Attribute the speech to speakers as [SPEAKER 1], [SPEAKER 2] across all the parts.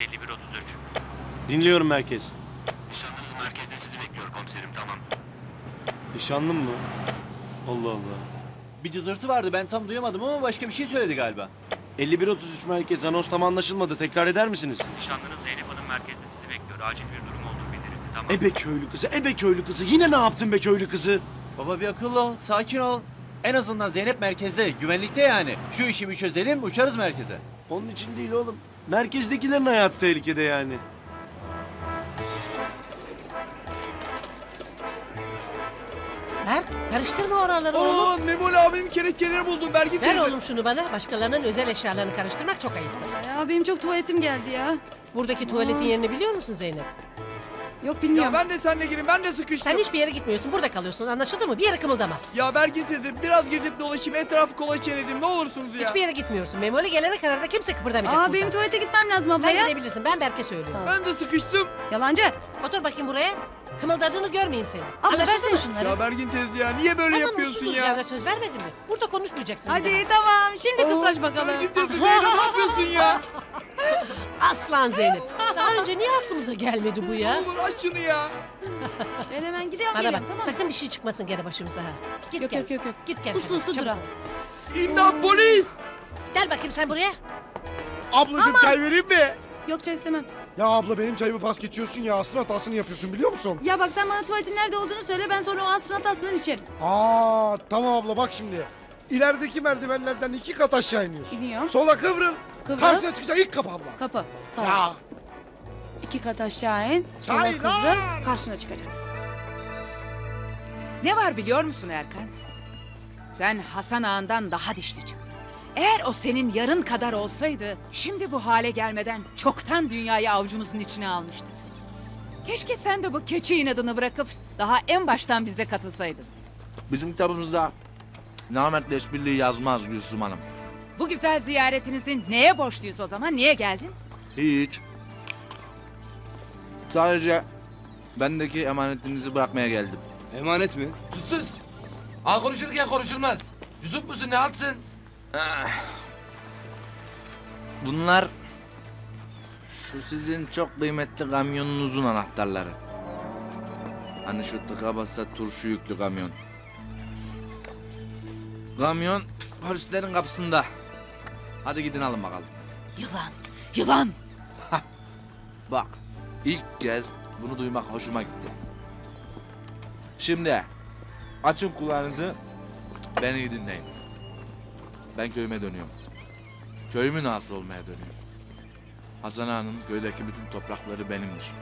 [SPEAKER 1] 5133.
[SPEAKER 2] Dinliyorum merkez.
[SPEAKER 1] Nişanlınız merkezde sizi bekliyor komiserim tamam.
[SPEAKER 2] Nişanlım mı? Allah Allah.
[SPEAKER 3] Bir cızırtı vardı ben tam duyamadım ama başka bir şey söyledi galiba.
[SPEAKER 2] 5133 merkez anons tam anlaşılmadı. Tekrar eder misiniz?
[SPEAKER 1] Nişanlınız Zeynep Hanım merkezde sizi bekliyor. Acil bir durum olduğu bildirildi tamam.
[SPEAKER 2] Ebe köylü kızı, ebe köylü kızı. Yine ne yaptın be köylü kızı?
[SPEAKER 3] Baba bir akıllı ol, sakin ol. En azından Zeynep merkezde, güvenlikte yani. Şu işi bir çözelim, uçarız merkeze.
[SPEAKER 2] Onun için değil oğlum. Merkezdekilerin hayatı tehlikede yani.
[SPEAKER 4] Ver, karıştırma oraları oğlum.
[SPEAKER 5] Memoli abinin kerekçeleri buldum. Vergi
[SPEAKER 4] Ver oğlum şunu bana. Başkalarının özel eşyalarını karıştırmak çok ayıptır.
[SPEAKER 6] Ya benim çok tuvaletim geldi ya.
[SPEAKER 4] Buradaki tuvaletin yerini biliyor musun Zeynep?
[SPEAKER 6] Yok bilmiyorum.
[SPEAKER 5] Ya ben de seninle gireyim. Ben de sıkıştım.
[SPEAKER 4] Sen hiçbir yere gitmiyorsun. Burada kalıyorsun. Anlaşıldı mı? Bir yere kımıldama.
[SPEAKER 5] Ya Bergin dedim. Biraz gezip dolaşayım. Etrafı çevirdim. Ne olursunuz ya.
[SPEAKER 4] Hiçbir yere gitmiyorsun. Memoli gelene kadar da kimse kıpırdamayacak
[SPEAKER 6] Aa
[SPEAKER 4] burada.
[SPEAKER 6] benim tuvalete gitmem lazım abla
[SPEAKER 4] Sen
[SPEAKER 6] ya.
[SPEAKER 4] gidebilirsin. Ben Berke söylüyorum.
[SPEAKER 5] Ben de sıkıştım.
[SPEAKER 6] Yalancı.
[SPEAKER 4] Otur bakayım buraya. Kımıldadığını görmeyeyim seni.
[SPEAKER 6] Abla
[SPEAKER 4] Anlaşıldı
[SPEAKER 6] versene
[SPEAKER 4] mı?
[SPEAKER 6] şunları.
[SPEAKER 5] Ya Bergin teyze ya. Niye böyle
[SPEAKER 4] Sen bana
[SPEAKER 5] yapıyorsun
[SPEAKER 4] uslu
[SPEAKER 5] ya?
[SPEAKER 4] duracağına söz vermedin mi? Burada konuşmayacaksın. bir
[SPEAKER 6] Hadi
[SPEAKER 4] daha.
[SPEAKER 6] tamam şimdi kıpraş bakalım.
[SPEAKER 5] Bergin teyze Zeynep ne yapıyorsun ya?
[SPEAKER 4] Aslan Zeynep. Daha önce niye aklımıza gelmedi bu ya?
[SPEAKER 5] olur aç şunu ya.
[SPEAKER 6] Ben hemen gidiyorum
[SPEAKER 4] Bana bak
[SPEAKER 6] geliyorum tamam mı?
[SPEAKER 4] sakın bir şey çıkmasın gene başımıza ha. Git
[SPEAKER 6] Yok
[SPEAKER 4] gel.
[SPEAKER 6] yok yok yok.
[SPEAKER 4] Git gel.
[SPEAKER 6] Uslu uslu dur ha.
[SPEAKER 5] İmdat polis.
[SPEAKER 4] Gel bakayım sen buraya.
[SPEAKER 7] Ablacığım çay vereyim mi?
[SPEAKER 6] Yok çay istemem.
[SPEAKER 7] Ya abla benim çayımı pas geçiyorsun ya aslında hatasını yapıyorsun biliyor musun?
[SPEAKER 6] Ya bak sen bana tuvaletin nerede olduğunu söyle ben sonra o astronot aslını içerim.
[SPEAKER 7] Aa tamam abla bak şimdi. İlerideki merdivenlerden iki kat aşağı iniyorsun.
[SPEAKER 6] İniyor.
[SPEAKER 7] Sola kıvrıl.
[SPEAKER 6] Kıvrıl.
[SPEAKER 7] Karşına çıkacak ilk kapı abla.
[SPEAKER 6] Kapı. Sağ.
[SPEAKER 7] Ya.
[SPEAKER 6] İki kat aşağı in. Kıvrıl.
[SPEAKER 7] hayır.
[SPEAKER 6] Karşına çıkacak.
[SPEAKER 8] Ne var biliyor musun Erkan? Sen Hasan Ağa'ndan daha dişli çıktın. Eğer o senin yarın kadar olsaydı, şimdi bu hale gelmeden çoktan dünyayı avucumuzun içine almıştık. Keşke sen de bu keçi inadını bırakıp daha en baştan bize katılsaydın.
[SPEAKER 9] Bizim kitabımızda namertle işbirliği yazmaz Gülsüm Hanım.
[SPEAKER 8] Bu güzel ziyaretinizin neye borçluyuz o zaman? Niye geldin?
[SPEAKER 9] Hiç. Sadece bendeki emanetinizi bırakmaya geldim.
[SPEAKER 10] Emanet mi? Sus sus. Al konuşurken konuşulmaz. Yusuf musun ne altsın?
[SPEAKER 9] Bunlar şu sizin çok kıymetli kamyonunuzun anahtarları. Hani şu tıka basa turşu yüklü kamyon. Kamyon polislerin kapısında. Hadi gidin alın bakalım.
[SPEAKER 8] Yılan, yılan!
[SPEAKER 9] Bak ilk kez bunu duymak hoşuma gitti. Şimdi açın kulağınızı beni iyi dinleyin. Ben köyüme dönüyorum. Köyümün ağası olmaya dönüyorum. Hasan Ağa'nın köydeki bütün toprakları benimdir.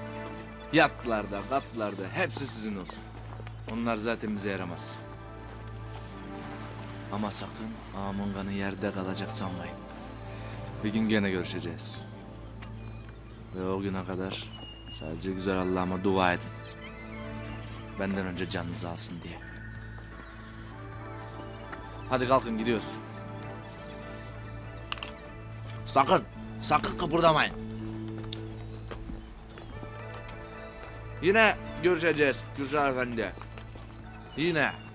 [SPEAKER 9] Yatlarda, katlarda hepsi sizin olsun. Onlar zaten bize yaramaz. Ama sakın ağamın kanı yerde kalacak sanmayın. Bir gün gene görüşeceğiz. Ve o güne kadar sadece güzel Allah'ıma dua edin. Benden önce canınızı alsın diye. Hadi kalkın gidiyoruz. Sakın, sakın kıpırdamayın. Yine görüşeceğiz Gürşah Efendi. Yine.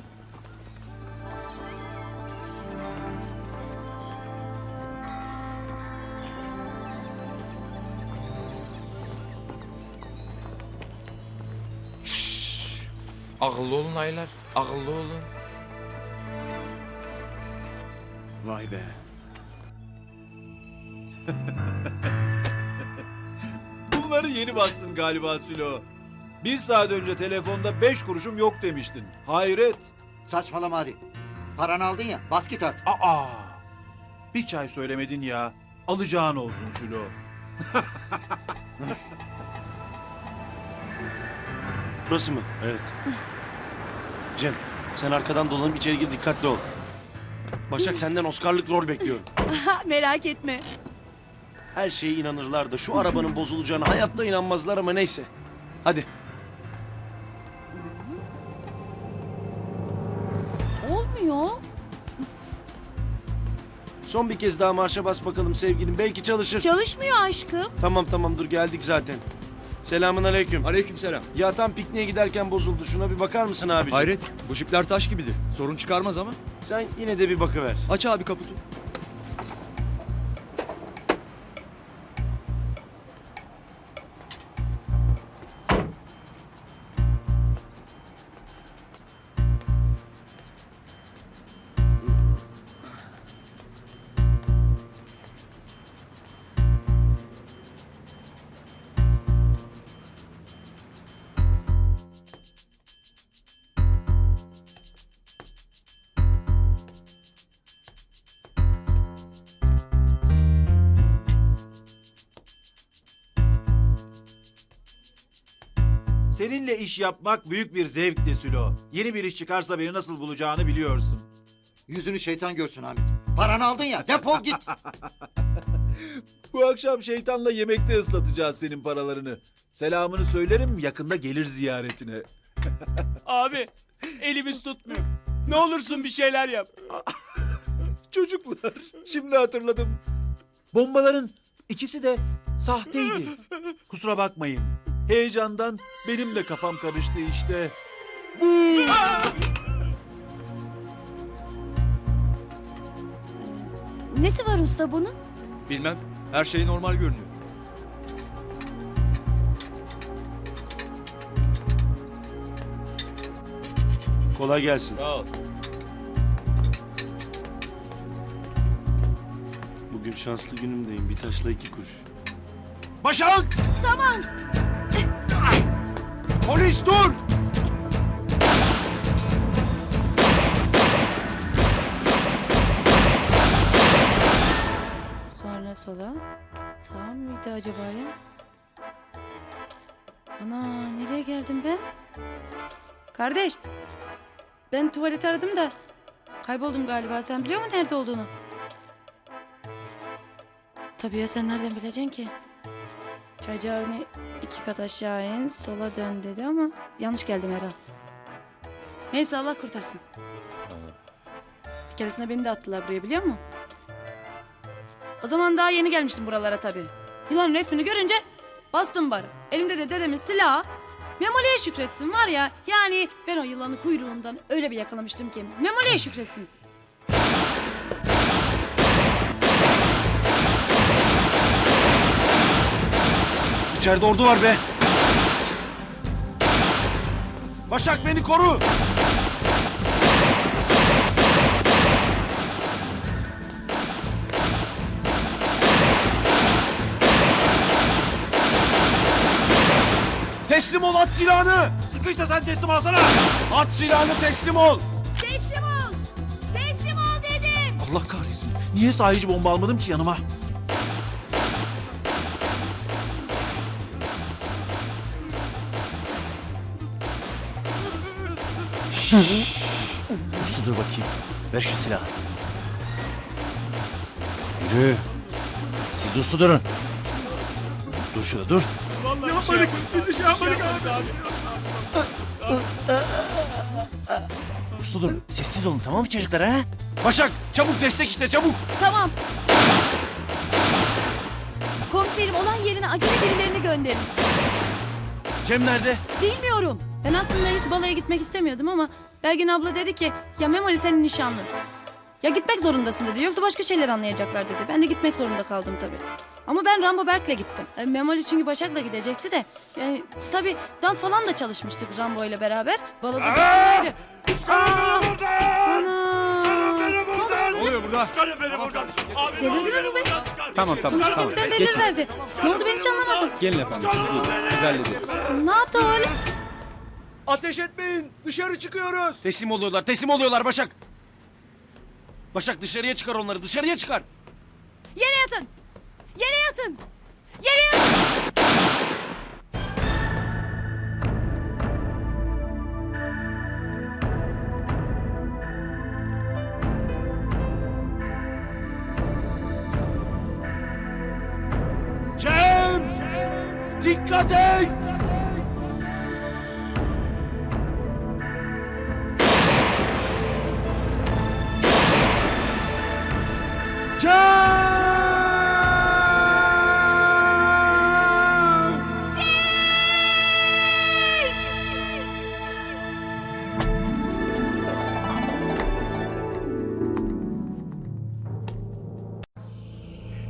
[SPEAKER 10] Akıllı olun aylar. Akıllı olun.
[SPEAKER 3] Vay be. Bunları yeni bastın galiba Sülo. Bir saat önce telefonda beş kuruşum yok demiştin. Hayret.
[SPEAKER 11] Saçmalama hadi. Paranı aldın ya bas git artık.
[SPEAKER 3] Aa. Bir çay söylemedin ya. Alacağın olsun Sülo.
[SPEAKER 2] Burası mı? Evet. Cem sen arkadan dolanıp içeri gir dikkatli ol. Başak senden Oscar'lık rol bekliyorum.
[SPEAKER 6] Ha, merak etme.
[SPEAKER 2] Her şeye inanırlar da şu arabanın bozulacağına hayatta inanmazlar ama neyse. Hadi.
[SPEAKER 6] Olmuyor.
[SPEAKER 2] Son bir kez daha marşa bas bakalım sevgilim. Belki çalışır.
[SPEAKER 6] Çalışmıyor aşkım.
[SPEAKER 2] Tamam tamam dur geldik zaten. Selamun aleyküm.
[SPEAKER 5] Aleykümselam.
[SPEAKER 2] Ya tam pikniğe giderken bozuldu. Şuna bir bakar mısın abiciğim?
[SPEAKER 5] Hayret. Bu jipler taş gibidir. Sorun çıkarmaz ama.
[SPEAKER 2] Sen yine de bir bakıver.
[SPEAKER 5] Aç abi kaputu.
[SPEAKER 3] Seninle iş yapmak büyük bir zevkti Sülo. Yeni bir iş çıkarsa beni nasıl bulacağını biliyorsun.
[SPEAKER 11] Yüzünü şeytan görsün Hamit. Paranı aldın ya defol git.
[SPEAKER 3] Bu akşam şeytanla yemekte ıslatacağız senin paralarını. Selamını söylerim yakında gelir ziyaretine.
[SPEAKER 5] Abi elimiz tutmuyor. Ne olursun bir şeyler yap.
[SPEAKER 3] Çocuklar şimdi hatırladım. Bombaların ikisi de sahteydi. Kusura bakmayın. Heyecandan benim de kafam karıştı işte.
[SPEAKER 6] Nesi var usta bunun?
[SPEAKER 5] Bilmem. Her şey normal görünüyor.
[SPEAKER 2] Kolay gelsin.
[SPEAKER 5] Sağ ol.
[SPEAKER 2] Bugün şanslı günümdeyim. Bir taşla iki kuş. Başak!
[SPEAKER 6] Tamam.
[SPEAKER 2] Polis dur!
[SPEAKER 6] Sonra sola. Sağ mıydı acaba ya? Ana nereye geldim ben? Kardeş. Ben tuvalet aradım da kayboldum galiba. Sen biliyor musun nerede olduğunu? Tabii ya sen nereden bileceksin ki? Çaycağını iki kat aşağı in, sola dön dedi ama yanlış geldim herhal. Neyse Allah kurtarsın. Bir keresinde beni de attılar buraya biliyor musun? O zaman daha yeni gelmiştim buralara tabii. Yılanın resmini görünce bastım bara. Elimde de dedemin silahı. Memoli'ye şükretsin var ya. Yani ben o yılanı kuyruğundan öyle bir yakalamıştım ki. Memoli'ye şükretsin.
[SPEAKER 2] İçeride ordu var be. Başak beni koru. Teslim ol at silahını.
[SPEAKER 3] Sıkıysa sen teslim alsana.
[SPEAKER 2] At silahını teslim ol.
[SPEAKER 6] Teslim ol! Teslim ol dedim!
[SPEAKER 3] Allah kahretsin. Niye sahici bomba almadım ki yanıma?
[SPEAKER 2] Uslu dur bakayım. Ver şu silahı. Yürü. Siz de uslu durun. Dur şurada dur.
[SPEAKER 5] Yapmadık. Bizi şey yapmadık abi.
[SPEAKER 2] Uslu durun. Sessiz olun tamam mı çocuklar ha? Başak çabuk destek işte çabuk.
[SPEAKER 6] Tamam. Komiserim olan yerine acele birilerini gönderin.
[SPEAKER 2] Cem nerede?
[SPEAKER 6] Bilmiyorum. Ben aslında hiç balaya gitmek istemiyordum ama Belgin abla dedi ki ya Memoli senin nişanlın. Ya gitmek zorundasın dedi yoksa başka şeyler anlayacaklar dedi. Ben de gitmek zorunda kaldım tabii. Ama ben Rambo Berk'le gittim. E, Memoli çünkü Başak'la gidecekti de. Yani tabii dans falan da çalışmıştık Rambo ile beraber. Baloda düştüğüydü. Ana! Ne oldu abi?
[SPEAKER 5] oluyor burada?
[SPEAKER 6] Delirdin mi be?
[SPEAKER 5] Tamam tamam tamam.
[SPEAKER 6] Birden delir verdi. Ne oldu ben hiç anlamadım.
[SPEAKER 5] Gelin efendim. Biz hallederiz.
[SPEAKER 6] Ne yaptı o öyle?
[SPEAKER 7] Ateş etmeyin. Dışarı çıkıyoruz.
[SPEAKER 2] Teslim oluyorlar teslim oluyorlar Başak. Başak dışarıya çıkar onları dışarıya çıkar.
[SPEAKER 6] Yere yatın! Yere yatın! Yere yatın!
[SPEAKER 2] Dikkat et!